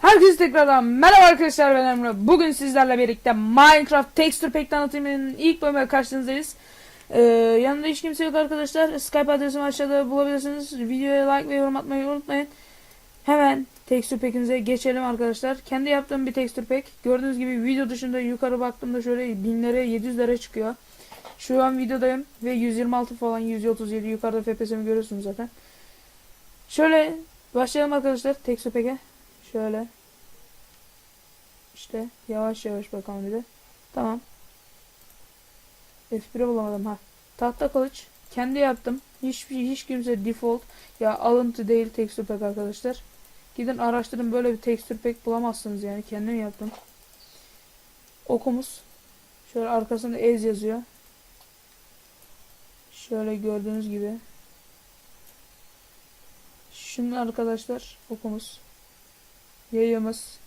Herkese tekrardan merhaba arkadaşlar ben Emre. Bugün sizlerle birlikte Minecraft Texture Pack tanıtımının ilk bölümüne karşınızdayız. Ee, yanımda hiç kimse yok arkadaşlar. Skype adresimi aşağıda bulabilirsiniz. Videoya like ve yorum atmayı unutmayın. Hemen Texture Pack'imize geçelim arkadaşlar. Kendi yaptığım bir Texture Pack. Gördüğünüz gibi video dışında yukarı baktığımda şöyle binlere 700'lere çıkıyor. Şu an videodayım ve 126 falan 137 yukarıda FPS'imi görüyorsunuz zaten. Şöyle başlayalım arkadaşlar Texture Pack'e. Şöyle. İşte yavaş yavaş bakalım bir de. Tamam. F1'e bulamadım ha. Tahta kılıç. Kendi yaptım. Hiç hiç kimse default ya alıntı değil texture pack arkadaşlar. Gidin araştırın böyle bir texture pack bulamazsınız yani. Kendim yaptım. Okumuz. Şöyle arkasında ez yazıyor. Şöyle gördüğünüz gibi. Şimdi arkadaşlar okumuz. Yayımız.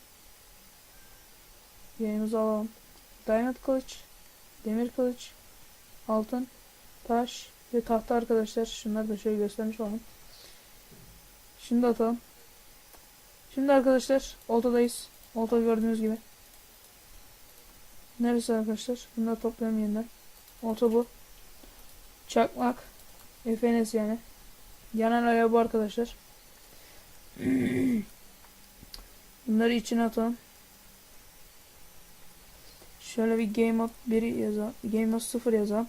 Yayımızı alalım. Diamond kılıç. Demir kılıç. Altın. Taş. Ve tahta arkadaşlar. Şunları da şöyle göstermiş olalım. Şimdi atalım. Şimdi arkadaşlar oltadayız. Olta gördüğünüz gibi. Neresi arkadaşlar? Bunları toplayalım yeniden. Olta bu. Çakmak. FNS yani. Yanan aya bu arkadaşlar. Bunları içine atalım. Şöyle bir game mode 1 yazalım. Game mode 0 yazalım.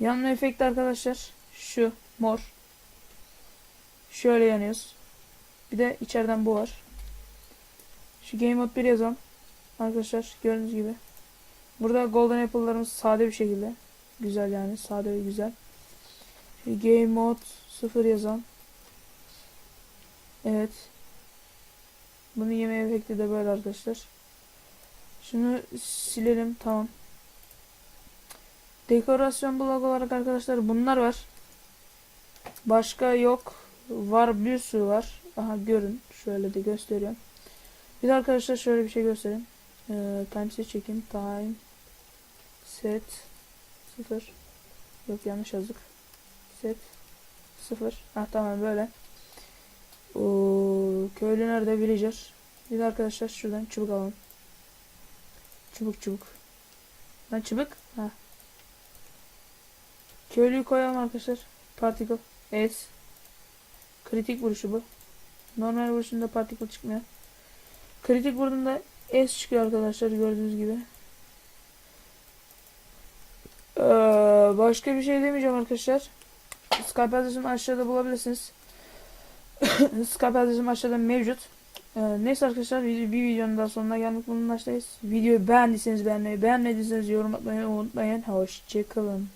Yanma efekti arkadaşlar. Şu mor. Şöyle yanıyoruz. Bir de içeriden bu var. Şu game mode 1 yazalım. Arkadaşlar gördüğünüz gibi. Burada golden apple'larımız sade bir şekilde. Güzel yani sade ve güzel. Şu game mode 0 yazalım. Evet. Bunu yeme efekti de böyle arkadaşlar. Şunu silelim tamam. Dekorasyon blok olarak arkadaşlar bunlar var. Başka yok. Var bir sürü var. Aha görün. Şöyle de gösteriyorum. Bir de arkadaşlar şöyle bir şey göstereyim. Ee, time set çekeyim. Time set 0 Yok yanlış yazdık. Set 0 Ha tamam böyle. Oo, köylü nerede? Villager. Bir arkadaşlar şuradan çubuk alalım. Çubuk çubuk. Lan çubuk. Ha. Köylüyü koyalım arkadaşlar. Particle. S. Kritik vuruşu bu. Normal vuruşunda particle çıkmıyor. Kritik vurduğunda S çıkıyor arkadaşlar gördüğünüz gibi. Ee, başka bir şey demeyeceğim arkadaşlar. Skype adresimi aşağıda bulabilirsiniz. Skype adresim aşağıda mevcut. Ee, neyse arkadaşlar bir, bir videonun daha sonuna geldik bulunmaktayız. Videoyu beğendiyseniz beğenmeyi, beğenmediyseniz yorum atmayı unutmayın. Hoşçakalın.